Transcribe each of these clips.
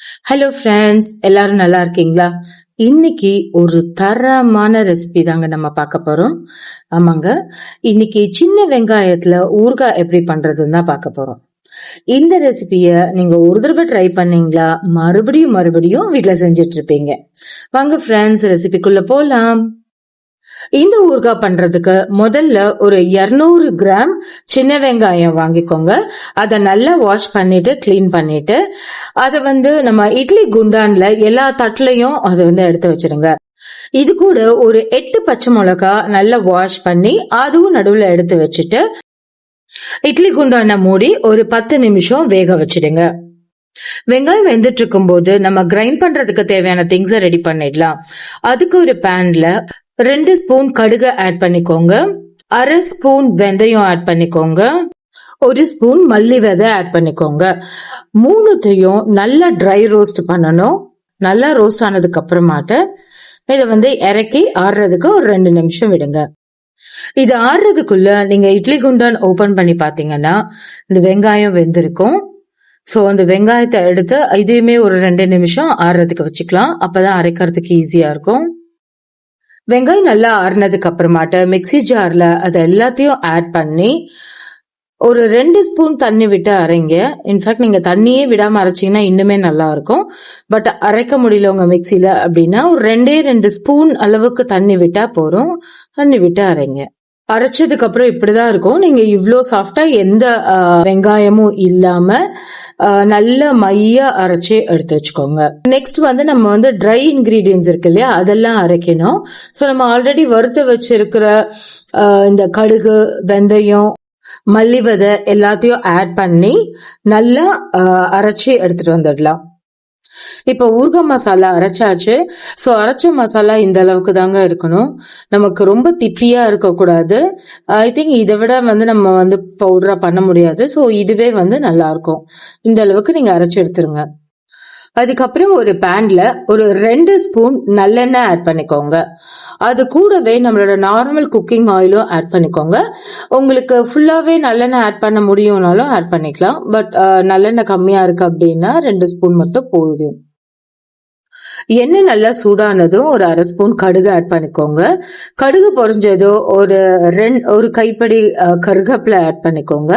Hello friends எல்லாரும் நல்லா இருக்கீங்களா? இன்னைக்கு ஒரு தரமான ரெசிபி தாங்க நம்ம பார்க்க போறோம். ஆமாங்க. இன்னைக்கு சின்ன வெங்காயத்துல ஊறுகாய் எப்படி பண்றதுன்னு தான் பார்க்க போறோம். இந்த ரெசிபிய நீங்க ஒரு தடவை ட்ரை பண்ணீங்களா? மறுபடியும் மறுபடியும் வீட்டில் செஞ்சுட்டு இருப்பீங்க. வாங்க ஃப்ரெண்ட்ஸ் ரெசிபிக்குள்ள போலாம். இந்த ஊறுகாய் பண்றதுக்கு முதல்ல ஒரு 200 கிராம் சின்ன வெங்காயம் வாங்கிக்கோங்க. அதை நல்லா வாஷ் பண்ணிட்டு கிளீன் பண்ணிட்டு அதை வந்து நம்ம இட்லி குண்டான்ல எல்லா தட்டுலையும் அதை வந்து எடுத்து வச்சிருங்க. இது கூட ஒரு எட்டு பச்சை மிளகா நல்லா வாஷ் பண்ணி அதுவும் நடுவுல எடுத்து வச்சுட்டு இட்லி குண்டான மூடி ஒரு பத்து நிமிஷம் வேக வச்சிடுங்க. வெங்காயம் வெந்துட்டு இருக்கும்போது நம்ம கிரைண்ட் பண்றதுக்கு தேவையான திங்ஸை ரெடி பண்ணிடலாம். அதுக்கு ஒரு பேன்ல ரெண்டு ஸ்பூன் கடுகு ஆட் பண்ணிக்கோங்க. அரை ஸ்பூன் வெந்தயம் ஆட் பண்ணிக்கோங்க. ஒரு ஸ்பூன் மல்லி விதை ஆட் பண்ணிக்கோங்க. மூணுத்தையும் நல்லா ட்ரை ரோஸ்ட் பண்ணணும். நல்லா ரோஸ்ட் ஆனதுக்கு அப்புறமாட்ட இதை வந்து இறக்கி ஆறுறதுக்கு ஒரு ரெண்டு நிமிஷம் விடுங்க. இது ஆறுறதுக்குள்ள நீங்க இட்லி குண்டான் ஓபன் பண்ணி பாத்தீங்கன்னா இந்த வெங்காயம் வெந்திருக்கும். ஸோ அந்த வெங்காயத்தை எடுத்து இதையுமே ஒரு ரெண்டு நிமிஷம் ஆறுறதுக்கு வச்சுக்கலாம். அப்பதான் அரைக்கிறதுக்கு ஈஸியா இருக்கும். வெங்காயம் நல்லா ஆறுனதுக்கு அப்புறமாட்ட மிக்ஸி ஜார்ல அதை எல்லாத்தையும் ஆட் பண்ணி ஒரு ரெண்டு ஸ்பூன் தண்ணி விட்டு அரைங்க. இன்ஃபேக்ட் நீங்கள் தண்ணியே விடாமல் அரைச்சிங்கன்னா இன்னுமே நல்லா இருக்கும். பட் அரைக்க முடியல உங்கள் மிக்சியில் அப்படின்னா ஒரு ரெண்டே ரெண்டு ஸ்பூன் அளவுக்கு தண்ணி விட்டால் போகிறோம் தண்ணி விட்டு அரைங்க. அரைச்சதுக்கு அப்புறம் இப்படிதான் இருக்கும். நீங்க இவ்வளோ சாஃப்டா எந்த வெங்காயமும் இல்லாம நல்ல மையா அரைச்சி எடுத்து வச்சுக்கோங்க. நெக்ஸ்ட் வந்து நம்ம வந்து ட்ரை இன்கிரீடியன்ஸ் இருக்கு இல்லையா? அதெல்லாம் அரைக்கணும். ஸோ நம்ம ஆல்ரெடி வறுத்து வச்சிருக்கிற இந்த கடுகு வெந்தயம் மல்லி விதை எல்லாத்தையும் ஆட் பண்ணி நல்லா அரைச்சி எடுத்துட்டு வந்துடலாம். இப்போ ஊர்க மசாலா அரைச்சாச்சு. ஸோ அரைச்ச மசாலா இந்த அளவுக்கு தாங்க இருக்கணும். நமக்கு ரொம்ப திப்பியா இருக்கக்கூடாது. ஐ திங்க் இதை விட வந்து நம்ம வந்து பவுடரா பண்ண முடியாது. ஸோ இதுவே வந்து நல்லா இருக்கும் இந்த அளவுக்கு நீங்க அரைச்சு எடுத்துருங்க. அதுக்கப்புறம் ஒரு பேன்ல ஒரு ரெண்டு ஸ்பூன் நல்லெண்ணெய் ஆட் பண்ணிக்கோங்க. அது கூடவே நம்மளோட நார்மல் குக்கிங் ஆயிலும் ஆட் பண்ணிக்கோங்க. உங்களுக்கு ஃபுல்லாகவே நல்லெண்ணெய் ஆட் பண்ண முடியும்னாலும் ஆட் பண்ணிக்கலாம். பட் நல்லெண்ணெய் கம்மியாக இருக்குது அப்படின்னா ரெண்டு ஸ்பூன் மட்டும் போதும். எண்ணெய் நல்லா சூடானதும் ஒரு அரை ஸ்பூன் கடுகு ஆட் பண்ணிக்கோங்க. கடுகு பொரிஞ்சதோ ஒரு ரெண்டு ஒரு கைப்படி கருகப்பில் ஆட் பண்ணிக்கோங்க.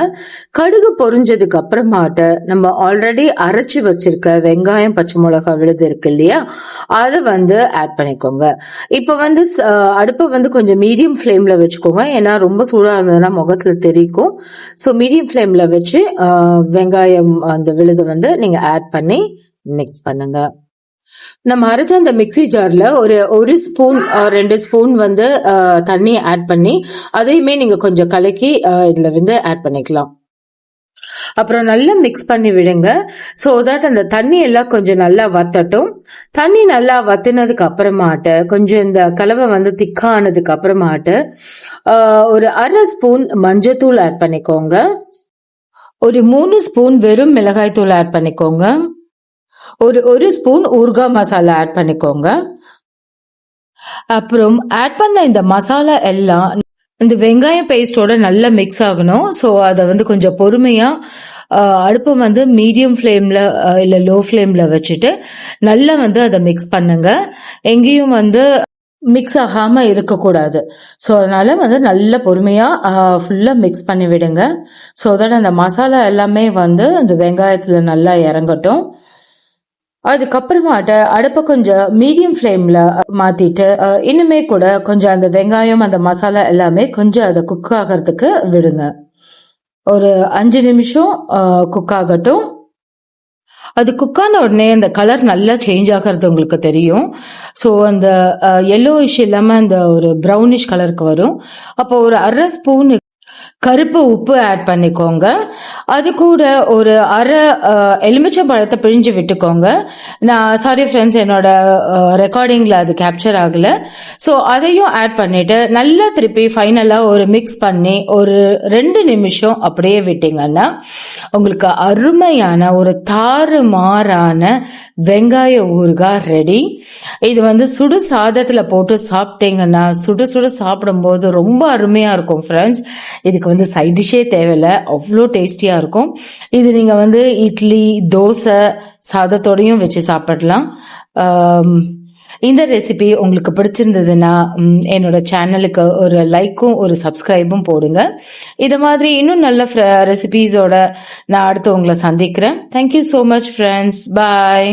கடுகு பொறிஞ்சதுக்கு அப்புறமாட்ட நம்ம ஆல்ரெடி அரைச்சி வச்சிருக்க வெங்காயம் பச்சை மிளகாய் விழுது இருக்கு இல்லையா? அதை வந்து ஆட் பண்ணிக்கோங்க. இப்போ வந்து அடுப்பை வந்து கொஞ்சம் மீடியம் ஃப்ளேம்ல வச்சுக்கோங்க. ஏன்னா ரொம்ப சூடா இருந்ததுன்னா முகத்துல தெரிக்கும். ஸோ மீடியம் ஃப்ளேம்ல வச்சு வெங்காயம் அந்த விழுது வந்து நீங்க ஆட் பண்ணி மிக்ஸ் பண்ணுங்க. நம்ம அரைச்ச அந்த மிக்ஸி ஜார்ல ஒரு ஒரு ஸ்பூன் ரெண்டு ஸ்பூன் வந்து தண்ணி ஆட் பண்ணி அதையுமே நீங்கள் கொஞ்சம் கலக்கி இதில் வந்து ஆட் பண்ணிக்கலாம். அப்புறம் நல்லா மிக்ஸ் பண்ணி விடுங்க. ஸோ தட் அந்த தண்ணி எல்லாம் கொஞ்சம் நல்லா வத்தட்டும். தண்ணி நல்லா வத்தினதுக்கு அப்புறமாட்டு கொஞ்சம் இந்த கலவை வந்து திக்கானதுக்கு அப்புறமாட்டு ஒரு அரை ஸ்பூன் மஞ்சத்தூள் ஆட் பண்ணிக்கோங்க. ஒரு மூணு ஸ்பூன் வெறும் மிளகாய் தூள் ஆட் பண்ணிக்கோங்க. ஒரு ஒரு ஸ்பூன் ஊர்கா மசாலா ஆட் பண்ணிக்கோங்க. அப்புறம் ஆட் பண்ண இந்த மசாலா எல்லாம் இந்த வெங்காயம் பேஸ்டோட நல்லா மிக்ஸ் ஆகணும். ஸோ அதை வந்து கொஞ்சம் பொறுமையாக அடுப்பை வந்து மீடியம் ஃப்ளேமில் இல்லை லோ ஃப்ளேமில் வச்சுட்டு நல்லா வந்து அதை மிக்ஸ் பண்ணுங்க. எங்கேயும் வந்து மிக்ஸ் ஆகாமல் இருக்கக்கூடாது. ஸோ அதனால் வந்து நல்ல பொறுமையாக ஃபுல்லாக மிக்ஸ் பண்ணி விடுங்க ஸோ தட் அந்த மசாலா எல்லாமே வந்து அந்த வெங்காயத்தில் நல்லா இறங்கட்டும். அதுக்கப்புறமாட்ட அடுப்பை கொஞ்சம் மீடியம் ஃப்ளேம்ல மாத்திட்டு இன்னுமே கூட கொஞ்சம் அந்த வெங்காயம் அந்த மசாலா எல்லாமே கொஞ்சம் அதை குக் ஆகிறதுக்கு விடுங்க. ஒரு அஞ்சு நிமிஷம் குக் ஆகட்டும். அது குக்கான உடனே அந்த கலர் நல்லா சேஞ்ச் ஆகிறது உங்களுக்கு தெரியும். ஸோ அந்த எல்லோயிஷ் இல்லாமல் அந்த ஒரு ப்ரௌனிஷ் கலருக்கு வரும். அப்போ ஒரு அரை ஸ்பூன் கருப்பு உப்பு ஆட் பண்ணிக்கோங்க. அது கூட ஒரு அரை அஹ், எலுமிச்சை பழத்தை பிழிஞ்சு விட்டுக்கோங்க. நான் சாரி ஃப்ரெண்ட்ஸ் என்னோட ரெக்கார்டிங்கில் அது கேப்சர் ஆகலை. ஸோ அதையும் ஆட் பண்ணிட்டு நல்லா திருப்பி ஃபைனலாக ஒரு மிக்ஸ் பண்ணி ஒரு ரெண்டு நிமிஷம் அப்படியே விட்டீங்கன்னா உங்களுக்கு அருமையான ஒரு தாறு மாறான வெங்காய ஊறுகாய் ரெடி இது வந்து சுடு சாதத்தில் போட்டு சாப்பிட்டீங்கன்னா சுட சுட சாப்பிடும்போது ரொம்ப அருமையாக இருக்கும் ஃப்ரெண்ட்ஸ் இதுக்கு வந்து சைட் டிஷ்ஷே தேவையில்லை அவ்வளோ டேஸ்டியாக இருக்கும். இது நீங்கள் வந்து இட்லி தோசை சாதத்தோடையும் வச்சு சாப்பிடலாம். இந்த ரெசிபி உங்களுக்கு பிடிச்சிருந்ததுன்னா என்னோட சேனலுக்கு ஒரு லைக்கும் ஒரு சப்ஸ்கிரைபும் போடுங்க. இது மாதிரி இன்னும் நல்ல ரெசிபீஸோட நான் அடுத்து உங்களை சந்திக்கிறேன். Thank you so much friends bye